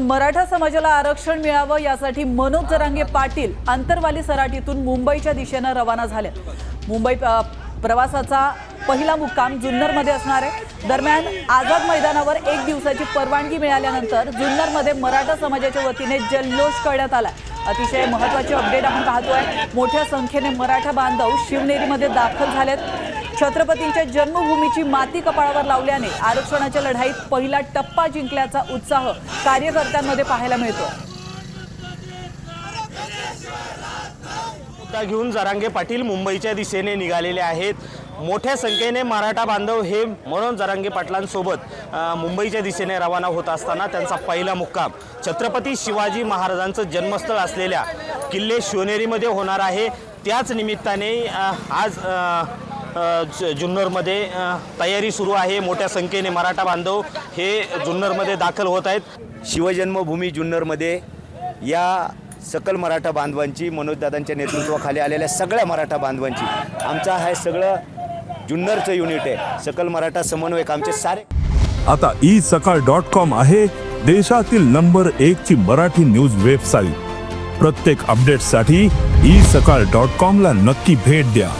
मराठा समाजाला आरक्षण मिळावं यासाठी मनोज जरांगे पाटील आंतरवाली सराटीतून मुंबईच्या दिशेनं रवाना झाले मुंबई प्रवासाचा पहिला मुक्काम जुन्नरमध्ये असणार आहे. दरम्यान आझाद मैदानावर एक दिवसाची परवानगी मिळाल्यानंतर जुन्नरमध्ये मराठा समाजाच्या वतीने जल्लोष करण्यात आला अतिशय महत्वाची अपडेट आपण पाहतोय. मोठ्या संख्येने मराठा बांधव शिवनेरीमध्ये दाखल झालेत. छत्रपतींच्या जन्मभूमीची माती कपाळावर लावल्याने आरक्षणाच्या लढाईत पहिला टप्पा जिंकल्याचा उत्साह कार्यकर्त्यांमध्ये पाहायला मिळतो. घेऊन जरांगे पाटील मुंबईच्या दिशेने निघालेले आहेत. मोठ्या संख्येने मराठा बांधव हे म्हणून जरांगे पाटलांसोबत मुंबईच्या दिशेने रवाना होत असताना त्यांचा पहिला मुक्काम. छत्रपती शिवाजी महाराजांचं जन्मस्थळ असलेल्या किल्ले शिवनेरीमध्ये होणार आहे. त्याच निमित्ताने आज जुन्नरमध्ये तयारी सुरू आहे. मोठ्या संख्येने मराठा बांधव हे जुन्नरमध्ये दाखल होत आहेत. शिवजन्मभूमी जुन्नरमध्ये या सकल मराठा बांधवांची मनोजदादांच्या नेतृत्वाखाली आलेल्या सगळ्या मराठा बांधवांची. आमचा हे सगळं जुन्नरचं युनिट आहे. सकल मराठा समन्वयक आमचे सारे आता ई सकाळ डॉट कॉम आहे. देशातील नंबर एक ची मराठी न्यूज वेबसाईट. प्रत्येक अपडेटसाठी ई सकाळ डॉट कॉम ला नक्की भेट द्या.